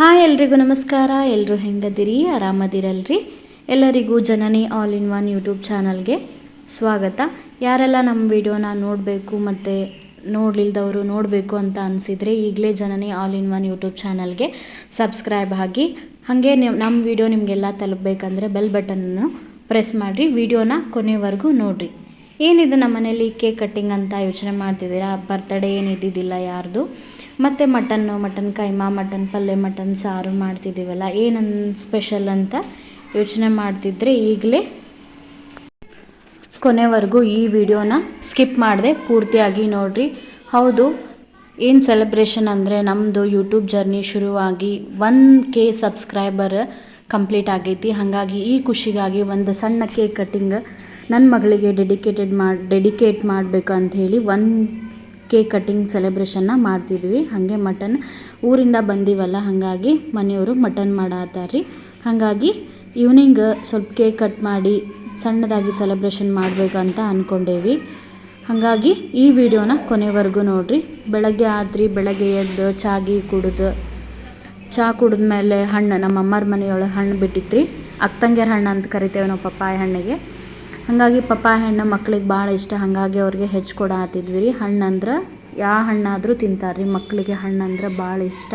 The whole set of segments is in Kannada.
ಹಾಯ್ ಎಲ್ರಿಗೂ ನಮಸ್ಕಾರ. ಎಲ್ಲರೂ ಹೆಂಗದಿರಿ? ಆರಾಮದಿರಲ್ರಿ? ಎಲ್ಲರಿಗೂ Janani all in one YouTube ಚಾನಲ್ಗೆ ಸ್ವಾಗತ. ಯಾರೆಲ್ಲ ನಮ್ಮ ವಿಡಿಯೋನ ನೋಡಬೇಕು ಮತ್ತು ನೋಡಲಿಲ್ದವರು ನೋಡಬೇಕು ಅಂತ ಅನಿಸಿದರೆ ಈಗಲೇ Janani all in one YouTube ಚಾನಲ್ಗೆ ಸಬ್ಸ್ಕ್ರೈಬ್ ಆಗಿ. ಹಾಗೆ ನಮ್ಮ ವಿಡಿಯೋ ನಿಮಗೆಲ್ಲ ತಲುಪಬೇಕಂದ್ರೆ ಬೆಲ್ ಬಟನನ್ನು ಪ್ರೆಸ್ ಮಾಡಿರಿ. ವಿಡಿಯೋನ ಕೊನೆವರೆಗೂ ನೋಡಿರಿ. ಏನಿದೆ ನಮ್ಮ ಮನೇಲಿ ಕೇಕ್ ಕಟ್ಟಿಂಗ್ ಅಂತ ಯೋಚನೆ ಮಾಡ್ತಿದ್ದೀರಾ? ಬರ್ತಡೇ ಏನಿದ್ದಿದ್ದಿಲ್ಲ ಯಾರ್ದು? ಮತ್ತು ಮಟನ್ನು ಮಟನ್ ಕೈಮಾ, ಮಟನ್ ಪಲ್ಯ ಮಟನ್ ಸಾರು ಮಾಡ್ತಿದ್ದೀವಲ್ಲ, ಏನನ್ ಸ್ಪೆಷಲ್ ಅಂತ ಯೋಚನೆ ಮಾಡ್ತಿದ್ರೆ ಈಗಲೇ ಕೊನೆವರೆಗೂ ಈ ವಿಡಿಯೋನ ಸ್ಕಿಪ್ ಮಾಡಿದೆ ಪೂರ್ತಿಯಾಗಿ ನೋಡಿರಿ. ಹೌದು, ಏನು ಸೆಲೆಬ್ರೇಷನ್ ಅಂದರೆ ನಮ್ಮದು ಯೂಟ್ಯೂಬ್ ಜರ್ನಿ ಶುರುವಾಗಿ ಒನ್ ಕೆ ಸಬ್ಸ್ಕ್ರೈಬರ್ ಕಂಪ್ಲೀಟ್ ಆಗೈತಿ. ಹಾಗಾಗಿ ಈ ಖುಷಿಗಾಗಿ ಒಂದು ಸಣ್ಣ ಕೇಕ್ ಕಟ್ಟಿಂಗ್ ನನ್ನ ಮಗಳಿಗೆ ಡೆಡಿಕೇಟೆಡ್ ಮಾಡಿ ಡೆಡಿಕೇಟ್ ಮಾಡಬೇಕು ಅಂಥೇಳಿ ಒನ್ ಕೇಕ್ ಕಟ್ಟಿಂಗ್ ಸೆಲೆಬ್ರೇಷನ್ನ ಮಾಡ್ತಿದ್ವಿ. ಹಾಗೆ ಮಟನ್ ಊರಿಂದ ಬಂದೀವಲ್ಲ, ಹಾಗಾಗಿ ಮನೆಯವರು ಮಟನ್ ಮಾಡತ್ತಾರ್ರಿ ಹಾಗಾಗಿ ಈವ್ನಿಂಗ್ ಸ್ವಲ್ಪ ಕೇಕ್ ಕಟ್ ಮಾಡಿ ಸಣ್ಣದಾಗಿ ಸೆಲೆಬ್ರೇಷನ್ ಮಾಡಬೇಕಂತ ಅಂದ್ಕೊಂಡೇವಿ ಹಾಗಾಗಿ ಈ ವಿಡಿಯೋನ ಕೊನೆವರೆಗೂ ನೋಡಿರಿ. ಬೆಳಗ್ಗೆ ಆದ್ರಿ, ಬೆಳಗ್ಗೆ ಎದ್ದು ಚಾಗಿ ಕುಡಿದು ಚಹಾ ಕುಡಿದ್ಮೇಲೆ ಹಣ್ಣು, ನಮ್ಮ ಅಮ್ಮರ ಮನೆಯೊಳಗೆ ಹಣ್ಣು ಬಿಟ್ಟಿತ್ರಿ. ಅಕ್ಕಂಗ್ಯರ ಹಣ್ಣು ಅಂತ ಕರಿತೇವೆ ನಾವು ಪಪ್ಪಾಯ ಹಣ್ಣಿಗೆ. ಹಾಗಾಗಿ ಪಪ್ಪಾಯ ಹಣ್ಣು ಮಕ್ಳಿಗೆ ಭಾಳ ಇಷ್ಟ. ಹಾಗಾಗಿ ಅವ್ರಿಗೆ ಹೆಚ್ಚು ಕೊಡಾತಿದ್ವಿ ರೀ ಹಣ್ಣು ಅಂದ್ರೆ ಯಾವ ಹಣ್ಣಾದರೂ ತಿಂತಾರೆ ರೀ ಮಕ್ಕಳಿಗೆ ಹಣ್ಣು ಅಂದ್ರೆ ಭಾಳ ಇಷ್ಟ.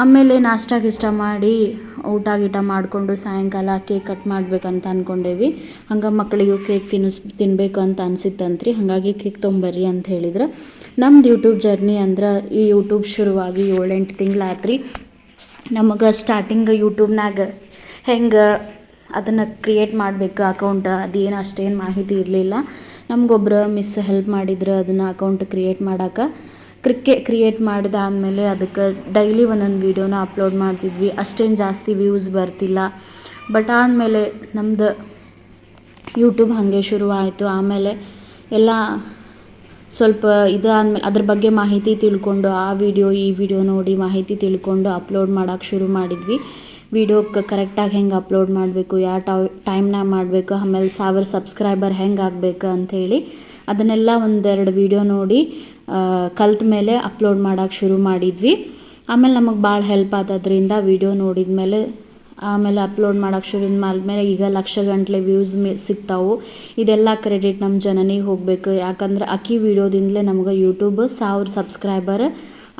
ಆಮೇಲೆ ನಾಷ್ಟ ಇಷ್ಟ ಮಾಡಿ ಊಟ ಗೀಟ ಮಾಡಿಕೊಂಡು ಸಾಯಂಕಾಲ ಕೇಕ್ ಕಟ್ ಮಾಡ್ಬೇಕಂತ ಅಂದ್ಕೊಂಡೇವಿ ಹಂಗೆ ಮಕ್ಕಳಿಗೂ ಕೇಕ್ ತಿನ್ನಿಸ್ ತಿನ್ನಬೇಕು ಅಂತ ಅನಿಸಿತ್ತಂತ್ರಿ. ಹಾಗಾಗಿ ಕೇಕ್ ತೊಂಬರ್ರಿ ಅಂತ ಹೇಳಿದ್ರೆ. ನಮ್ದು ಯೂಟ್ಯೂಬ್ ಜರ್ನಿ ಅಂದ್ರೆ ಈ ಯೂಟ್ಯೂಬ್ ಶುರುವಾಗಿ ಏಳೆಂಟು ತಿಂಗಳಾತ್ರಿ ನಮಗೆ ಸ್ಟಾರ್ಟಿಂಗ್ ಯೂಟ್ಯೂಬ್ನಾಗ ಹೆಂಗೆ ಅದನ್ನು ಕ್ರಿಯೇಟ್ ಮಾಡಬೇಕು ಅಕೌಂಟ್ ಅದೇನು ಅಷ್ಟೇನು ಮಾಹಿತಿ ಇರಲಿಲ್ಲ. ನಮಗೊಬ್ಬರು ಮಿಸ್ ಹೆಲ್ಪ್ ಮಾಡಿದ್ರು ಅದನ್ನು ಅಕೌಂಟ್ ಕ್ರಿಯೇಟ್ ಮಾಡೋಕೆ. ಕ್ರಿಕೆ ಕ್ರಿಯೇಟ್ ಮಾಡಿದಾದ್ಮೇಲೆ ಅದಕ್ಕೆ ಡೈಲಿ ಒಂದೊಂದು ವೀಡಿಯೋನ ಅಪ್ಲೋಡ್ ಮಾಡ್ತಿದ್ವಿ. ಅಷ್ಟೇನು ಜಾಸ್ತಿ ವ್ಯೂಸ್ ಬರ್ತಿಲ್ಲ. ಬಟ್ ಆದಮೇಲೆ ನಮ್ದು ಯೂಟ್ಯೂಬ್ ಹಾಗೆ ಶುರುವಾಯಿತು ಆಮೇಲೆ ಎಲ್ಲ ಸ್ವಲ್ಪ ಇದು ಆದಮೇಲೆ ಅದ್ರ ಬಗ್ಗೆ ಮಾಹಿತಿ ತಿಳ್ಕೊಂಡು ಆ ವಿಡಿಯೋ ಈ ವಿಡಿಯೋ ನೋಡಿ ಮಾಹಿತಿ ತಿಳ್ಕೊಂಡು ಅಪ್ಲೋಡ್ ಮಾಡೋಕ್ಕೆ ಶುರು ಮಾಡಿದ್ವಿ. ವಿಡಿಯೋಕ್ಕೆ ಕರೆಕ್ಟಾಗಿ ಹೆಂಗೆ ಅಪ್ಲೋಡ್ ಮಾಡಬೇಕು, ಯಾವ ಟೈ ಟೈಮ್ನಾಗ ಮಾಡಬೇಕು, ಆಮೇಲೆ ಸಾವಿರ ಸಬ್ಸ್ಕ್ರೈಬರ್ ಹೆಂಗೆ ಆಗಬೇಕು ಅಂಥೇಳಿ ಅದನ್ನೆಲ್ಲ ಒಂದೆರಡು ವಿಡಿಯೋ ನೋಡಿ ಕಲ್ತ ಮೇಲೆ ಅಪ್ಲೋಡ್ ಮಾಡೋಕೆ ಶುರು ಮಾಡಿದ್ವಿ. ಆಮೇಲೆ ನಮಗೆ ಭಾಳ ಹೆಲ್ಪ್ ಆದದ್ರಿಂದ ವೀಡಿಯೋ ನೋಡಿದ ಮೇಲೆ, ಆಮೇಲೆ ಅಪ್ಲೋಡ್ ಮಾಡೋಕೆ ಶುರು ಮಾಡಿದ್ಮೇಲೆ ಈಗ ಲಕ್ಷ ಗಂಟಲೆ ವ್ಯೂಸ್ ಮೇ, ಸಿಗ್ತಾವೆ. ಇದೆಲ್ಲ ಕ್ರೆಡಿಟ್ ನಮ್ಮ ಜನನಿಗೆ ಹೋಗಬೇಕು. ಯಾಕಂದ್ರೆ ಅಕ್ಕಿ ವೀಡಿಯೋದಿಂದಲೇ ನಮ್ಗೆ ಯೂಟ್ಯೂಬ್ ಸಾವಿರ ಸಬ್ಸ್ಕ್ರೈಬರ್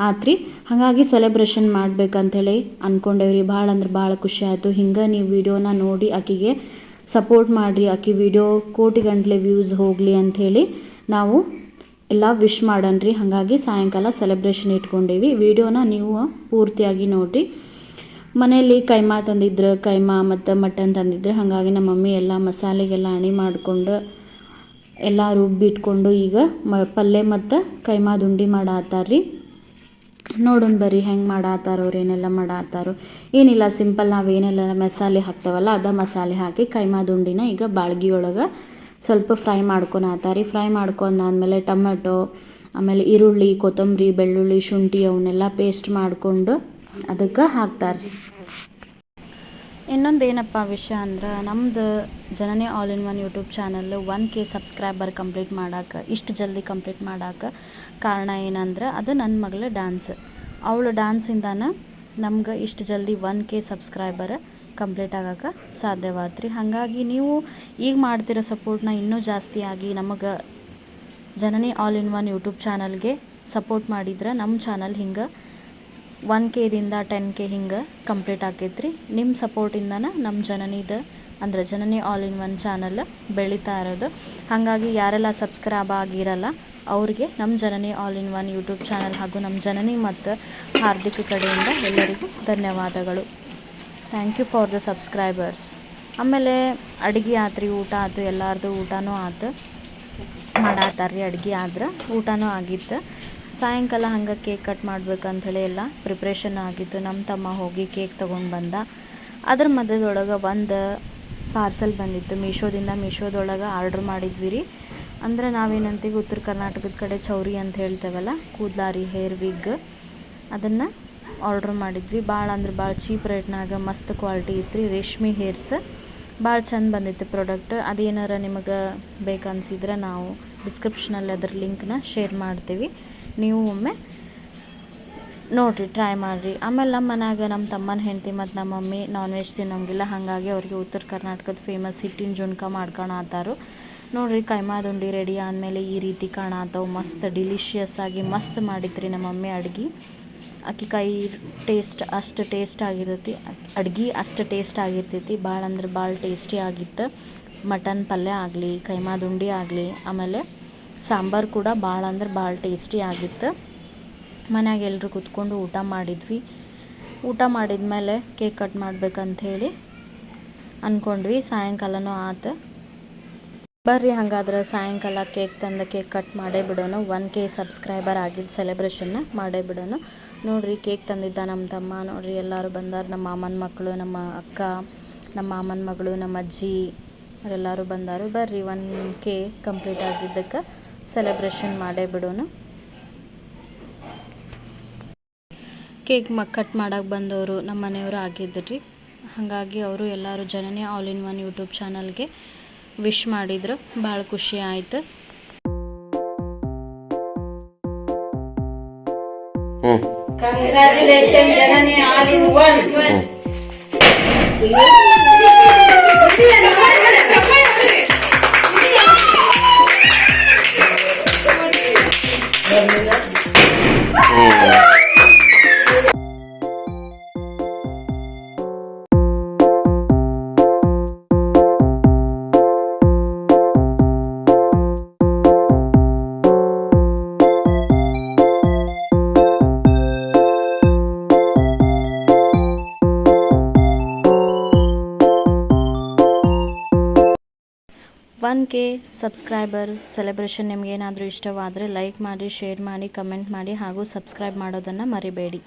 ಆತ್ರಿ. ಹಾಗಾಗಿ ಸೆಲೆಬ್ರೇಷನ್ ಮಾಡ್ಬೇಕಂಥೇಳಿ ಅಂದ್ಕೊಂಡೇವ್ರಿ ಭಾಳ ಅಂದ್ರೆ ಭಾಳ ಖುಷಿ ಆಯಿತು. ಹಿಂಗೆ ನೀವು ವಿಡಿಯೋನ ನೋಡಿ ಆಕಿಗೆ ಸಪೋರ್ಟ್ ಮಾಡಿರಿ. ಆಕಿ ವಿಡಿಯೋ ಕೋಟಿ ಗಂಟ್ಲೆ ವ್ಯೂಸ್ ಹೋಗಲಿ ಅಂಥೇಳಿ ನಾವು ಎಲ್ಲ ವಿಶ್ ಮಾಡನ್ರಿ. ಹಾಗಾಗಿ ಸಾಯಂಕಾಲ ಸೆಲೆಬ್ರೇಷನ್ ಇಟ್ಕೊಂಡೇವಿ. ವಿಡಿಯೋನ ನೀವು ಪೂರ್ತಿಯಾಗಿ ನೋಡಿರಿ. ಮನೆಯಲ್ಲಿ ಕೈಮಾ ತಂದಿದ್ರು, ಕೈಮಾ ಮತ್ತು ಮಟನ್ ತಂದಿದ್ರು, ಹಾಗಾಗಿ ನಮ್ಮ ಮಮ್ಮಿ ಎಲ್ಲ ಮಸಾಲೆಗೆಲ್ಲ ಅಣಿ ಮಾಡಿಕೊಂಡು ಎಲ್ಲ ರುಬ್ಬಿಟ್ಕೊಂಡು ಈಗ ಮ ಪಲ್ಯ ಮತ್ತು ಕೈಮಾ ದುಂಡಿ ಮಾಡಾತ್ತಾರ್ರಿ ನೋಡೋಣ ಬರ್ರಿ, ಹೆಂಗೆ ಮಾಡಾತ್ತಾರೋ ಏನೆಲ್ಲ ಮಾಡಾತ್ತಾರೋ. ಏನಿಲ್ಲ, ಸಿಂಪಲ್ ನಾವು ಏನೆಲ್ಲ ಮಸಾಲೆ ಹಾಕ್ತೇವಲ್ಲ, ಅದ ಮಸಾಲೆ ಹಾಕಿ ಕೈಮಾ ದುಂಡಿನ ಈಗ ಬಾಳ್ಗಿ ಒಳಗೆ ಸ್ವಲ್ಪ ಫ್ರೈ ಮಾಡ್ಕೊಳತ್ತಾರಿ ಫ್ರೈ ಮಾಡ್ಕೊಂಡಾದ್ಮೇಲೆ ಟೊಮೆಟೊ, ಆಮೇಲೆ ಈರುಳ್ಳಿ, ಕೊತ್ತಂಬರಿ, ಬೆಳ್ಳುಳ್ಳಿ, ಶುಂಠಿ, ಅವನ್ನೆಲ್ಲ ಪೇಸ್ಟ್ ಮಾಡಿಕೊಂಡು ಅದಕ್ಕೆ ಹಾಕ್ತಾರೆ ಇನ್ನೊಂದು ಏನಪ್ಪ ವಿಷಯ ಅಂದ್ರೆ ನಮ್ದು Janani all in one YouTube channel one K subscriber complete ಮಾಡಕ್ಕೆ ಇಷ್ಟು ಜಲ್ದಿ ಕಂಪ್ಲೀಟ್ ಮಾಡಕ್ಕೆ ಕಾರಣ ಏನಂದ್ರೆ ಅದು ನನ್ನ ಮಗಳ ಡ್ಯಾನ್ಸ್ ಅವಳು ಡ್ಯಾನ್ಸಿಂದಾನ ನಮ್ಗೆ ಇಷ್ಟು ಜಲ್ದಿ ಒನ್ ಕೆ ಸಬ್ಸ್ಕ್ರೈಬರ್ ಕಂಪ್ಲೀಟ್ ಆಗೋಕೆ ಸಾಧ್ಯವಾದ್ರಿ ಹಾಗಾಗಿ ನೀವು ಈಗ ಮಾಡ್ತಿರೋ ಸಪೋರ್ಟ್ನ ಇನ್ನೂ ಜಾಸ್ತಿ ಆಗಿ ನಮಗೆ Janani all in one YouTube ಚಾನಲ್ಗೆ ಸಪೋರ್ಟ್ ಮಾಡಿದ್ರೆ ನಮ್ಮ ಚಾನಲ್ ಹಿಂಗೆ ಒನ್ ಕೆದಿಂದ ಟೆನ್ ಕೆ ಹಿಂಗೆ ಕಂಪ್ಲೀಟ್ ಆಗೈತ್ರಿ ನಿಮ್ಮ ಸಪೋರ್ಟಿಂದನ ನಮ್ಮ ಜನನಿದ, ಅಂದ್ರೆ Janani all in one channel ಬೆಳೀತಾ ಇರೋದು. ಹಾಗಾಗಿ ಯಾರೆಲ್ಲ ಸಬ್ಸ್ಕ್ರೈಬ್ ಆಗಿರಲ್ಲ, ಅವ್ರಿಗೆ ನಮ್ಮ Janani all in one YouTube channel ಹಾಗೂ ನಮ್ಮ ಜನನಿ ಮತ್ತು ಹಾರ್ದಿಕ ಕಡೆಯಿಂದ ಎಲ್ಲರಿಗೂ ಧನ್ಯವಾದಗಳು. Thank you for the subscribers ಆಮೇಲೆ ಅಡುಗೆ ಆತ್ರಿ, ಊಟ ಆಯ್ತು ಎಲ್ಲರದು ಊಟನೂ ಆಯ್ತು ಮಾಡಾತಾರ್ರಿ ಅಡುಗೆ ಆದ್ರೆ ಊಟನೂ ಆಗಿತ್ತು. ಸಾಯಂಕಾಲ ಹಂಗೆ ಕೇಕ್ ಕಟ್ ಮಾಡ್ಬೇಕಂಥೇಳಿ ಎಲ್ಲ ಪ್ರಿಪ್ರೇಷನ್ ಆಗಿತ್ತು. ನಮ್ಮ ತಮ್ಮ ಹೋಗಿ ಕೇಕ್ ತೊಗೊಂಡು ಬಂದ. ಅದ್ರ ಮಧ್ಯದೊಳಗೆ ಒಂದು ಪಾರ್ಸಲ್ ಬಂದಿತ್ತು. ಮೀಶೋದಿಂದ ಮೀಶೋದೊಳಗೆ ಆರ್ಡ್ರ್ ಮಾಡಿದ್ವಿ ರೀ. ಅಂದ್ರೆ ನಾವೇನಂತೀವಿ, ಉತ್ತರ ಕರ್ನಾಟಕದ ಕಡೆ ಚೌರಿ ಅಂತ ಹೇಳ್ತೇವಲ್ಲ, ಕೂದ್ಲಾರಿ ಹೇರ್ ವಿಗ್ ಅದನ್ನು ಆರ್ಡ್ರ್ ಮಾಡಿದ್ವಿ. ಭಾಳ ಅಂದ್ರೆ ಭಾಳ ಚೀಪ್ ರೇಟ್ನಾಗ ಮಸ್ತ್ ಕ್ವಾಲಿಟಿ ಇತ್ತು ರೀ. ರೇಷ್ಮೆ ಹೇರ್ಸ್ ಭಾಳ ಚಂದ ಬಂದಿತ್ತು ಪ್ರಾಡಕ್ಟ್ ಅದೇನಾರ ನಿಮಗೆ ಬೇಕನ್ಸಿದ್ರೆ ನಾವು ಡಿಸ್ಕ್ರಿಪ್ಷನಲ್ಲಿ ಅದ್ರ ಲಿಂಕ್ನ ಶೇರ್ ಮಾಡ್ತೀವಿ. ನೀವು ಒಮ್ಮೆ ನೋಡಿರಿ ಟ್ರೈ ಮಾಡಿರಿ. ಆಮೇಲೆ ನಮ್ಮ ಮನ್ಯಾಗ ನಮ್ಮ ತಮ್ಮನ ಹೆಂಡತಿ ಮತ್ತು ನಮ್ಮ ಮಮ್ಮಿ ನಾನ್ ವೆಜ್ ತಿನ್ನೋಂಗಿಲ್ಲ, ಹಾಗಾಗಿ ಅವ್ರಿಗೆ ಉತ್ತರ ಕರ್ನಾಟಕದ ಫೇಮಸ್ ಹಿಟ್ಟಿನ ಜುಣ್ಕ ಮಾಡ್ಕೊಳತ್ತಾರು ನೋಡಿರಿ ಕೈಮಾದ ಉಂಡೆ ರೆಡಿ ಆದಮೇಲೆ ಈ ರೀತಿ ಕಾಣತ್ತವು ಮಸ್ತ್ ಡಿಲಿಷಿಯಸ್ ಆಗಿ ಮಸ್ತ್ ಮಾಡಿದ್ರಿ ನಮ್ಮ ಮಮ್ಮಿ ಅಡ್ಗೆ. ಅಕ್ಕಿ ಕೈ ಟೇಸ್ಟ್ ಅಷ್ಟು ಟೇಸ್ಟ್ ಆಗಿರ್ತೈತಿ. ಅಡ್ಗೆ ಅಷ್ಟು ಟೇಸ್ಟ್ ಆಗಿರ್ತೈತಿ. ಭಾಳ ಅಂದ್ರೆ ಭಾಳ ಟೇಸ್ಟಿ ಆಗಿತ್ತು. ಮಟನ್ ಪಲ್ಯ ಆಗಲಿ ಕೈಮಾದ ಉಂಡೆ ಆಗಲಿ, ಆಮೇಲೆ ಸಾಂಬಾರು ಕೂಡ ಭಾಳ ಅಂದ್ರೆ ಭಾಳ ಟೇಸ್ಟಿ ಆಗಿತ್ತು. ಮನ್ಯಾಗ ಎಲ್ಲರೂ ಕೂತ್ಕೊಂಡು ಊಟ ಮಾಡಿದ್ವಿ. ಊಟ ಮಾಡಿದ ಮೇಲೆ ಕೇಕ್ ಕಟ್ ಮಾಡ್ಬೇಕಂಥೇಳಿ ಅಂದ್ಕೊಂಡ್ವಿ ಸಾಯಂಕಾಲನೂ ಆತು. ಬರ್ರಿ ಹಾಗಾದ್ರೆ ಸಾಯಂಕಾಲ ಕೇಕ್ ತಂದು ಕೇಕ್ ಕಟ್ ಮಾಡೇ ಬಿಡೋಣ. ಒನ್ ಕೆ ಸಬ್ಸ್ಕ್ರೈಬರ್ ಆಗಿದ್ದು ಸೆಲೆಬ್ರೇಷನ್ನ ಮಾಡೇ ಬಿಡೋಣ. ನೋಡ್ರಿ ಕೇಕ್ ತಂದಿದ್ದ ನಮ್ಮ ತಮ್ಮ. ನೋಡ್ರಿ ಎಲ್ಲರೂ ಬಂದಾರ. ನಮ್ಮ ಮಾಮನ ಮಕ್ಕಳು ನಮ್ಮ ಅಕ್ಕ, ನಮ್ಮ ಮಾಮನ ಮಗಳು, ನಮ್ಮ ಅಜ್ಜಿ ಅವರೆಲ್ಲರೂ ಬಂದಾರು. ಬರ್ರಿ ಒನ್ ಕೆ ಕಂಪ್ಲೀಟ್ ಆಗಿದ್ದಕ್ಕೆ. ಸೆಲೆಬ್ರೇಷನ್ ಮಾಡೇ ಬಿಡೋಣ. ಕೇಕ್ ಮ ಕಟ್ ಮಾಡಕ್ಕೆ ಬಂದವರು ನಮ್ಮ ಮನೆಯವರು ಆಗಿದ್ರಿ. ಹಾಗಾಗಿ ಅವರು ಎಲ್ಲರೂ Janani all in one YouTube ಚಾನಲ್ಗೆ ವಿಶ್ ಮಾಡಿದ್ರು. ಭಾಳ ಖುಷಿ ಆಯ್ತು. Janani all in all one K subscriber celebration ನಿಮಗೇನಾದರೂ ಇಷ್ಟವಾದರೆ ಲೈಕ್ ಮಾಡಿ ಶೇರ್ ಮಾಡಿ ಕಮೆಂಟ್ ಮಾಡಿ ಹಾಗೂ ಸಬ್ಸ್ಕ್ರೈಬ್ ಮಾಡೋದನ್ನು ಮರಿಬೇಡಿ.